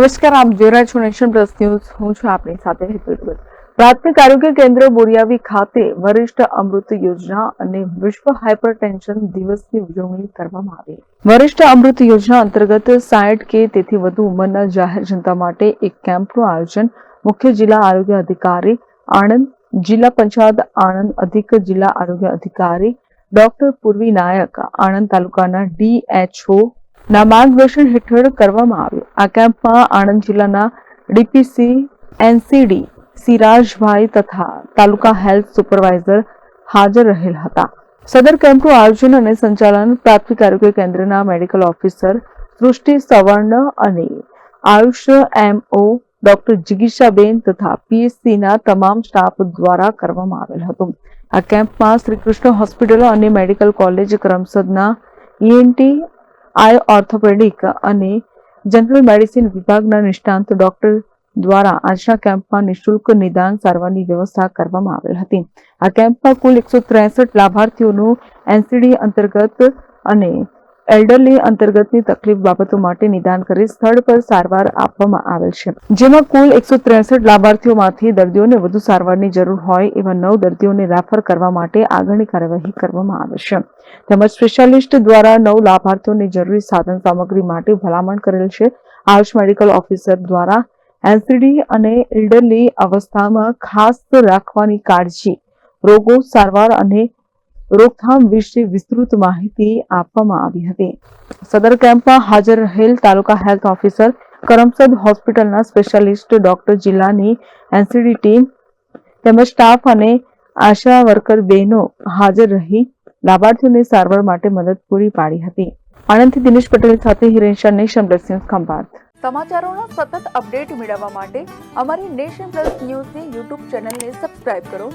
નમસ્કાર, આપ જોઈ રહ્યા છો નેશન પ્લસ ન્યૂઝ. હું છું આપની સાથે હેતુ પ્રાથમિક આરોગ્ય કેન્દ્ર બોરિયાવી ખાતે વરિષ્ઠ અમૃત યોજના અને વિશ્વ હાઇપરટેન્શન દિવસની ઉજવણી કરવામાં આવી. વરિષ્ઠ અમૃત યોજના અંતર્ગત સાઠ કે તેથી વધુ ઉંમરના જાહેર જનતા માટે એક કેમ્પનું આયોજન મુખ્ય જિલ્લા આરોગ્ય અધિકારી આણંદ જિલ્લા પંચાયત, આણંદ અધિક જિલ્લા આરોગ્ય અધિકારી ડોક્ટર પૂર્વી નાયક, આણંદ તાલુકાના ડીએચઓ ના માર્ગદર્શન હેઠળ કરવામાં આવ્યું. આ કેમ્પમાં આણંદ જિલ્લાના ડીપીસી, એનસીડી, સિરાજભાઈ તથા તાલુકા હેલ્થ સુપરવાઇઝર હાજર રહેલ હતા. સદર કેમ્પનું આયોજન અને સંચાલન પ્રાથમિક આરોગ્ય કેન્દ્રના મેડિકલ ઓફિસર સૃષ્ટિ સવર્ણ અને આયુષ એમઓ ડોક્ટર જિગીશાબેન તથા પીએચસીના તમામ સ્ટાફ દ્વારા કરવામાં આવેલ હતું. આ કેમ્પમાં શ્રી કૃષ્ણ હોસ્પિટલ અને મેડિકલ કોલેજ કરમસદના ઈએનટી આઈ ઓર્થોપેડિક અને જનરલ મેડિસિન વિભાગના નિષ્ણાંત ડોક્ટર દ્વારા આજના કેમ્પમાં નિઃશુલ્ક નિદાન સારવારની વ્યવસ્થા કરવામાં આવેલ હતી. આ કેમ્પમાં કુલ એકસો ત્રેસઠ લાભાર્થીઓનું એનસીડી અંતર્ગત અને એલ્ડરલી અંતર્ગતની તકલીફ બાબતો માટે નિદાન કરી સ્થળ પર સારવાર આપવામાં આવેલ છે. જેમાં કુલ એકસો ત્રેસઠ લાભાર્થીઓમાંથી દર્દીઓને વધુ સારવારની જરૂર હોય એવા નવ દર્દીઓને રેફર કરવા માટે આગળની કાર્યવાહી કરવામાં આવે છે. તેમજ સ્પેશિયાલિસ્ટ દ્વારા નવ લાભાર્થીઓને જરૂરી સાધન સામગ્રી માટે ભલામણ કરેલ છે. આયુષ મેડિકલ ઓફિસર દ્વારા એનસીડી અને એલ્ડરલી અવસ્થામાં ખાસ રાખવાની કાળજી, રોગો સારવાર અને રોકથામ વિશે વિસ્તૃત માહિતી આપવામાં આવી હતી. સદર કેમ્પમાં હાજર રહેલ તાલુકા હેલ્થ ઓફિસર, કરમસદ હોસ્પિટલના સ્પેશિયાલિસ્ટ ડોક્ટર જિલ્લાની એનસીડી ટીમ તેમજ સ્ટાફ અને આશા વર્કર બહેનો હાજર રહી લાભાર્થીઓને સારવાર માટે મદદ પૂરી પાડી હતી. આણંદથી દિનેશ પટેલ સાથે હિરેન નેશન બ્લેસિંગ ખંભાત. સમાચારોનો સતત અપડેટ મેળવવા માટે અમારી નેશન પ્લસ ન્યૂઝની યુટ્યુબ ચેનલને સબસ્ક્રાઇબ કરો.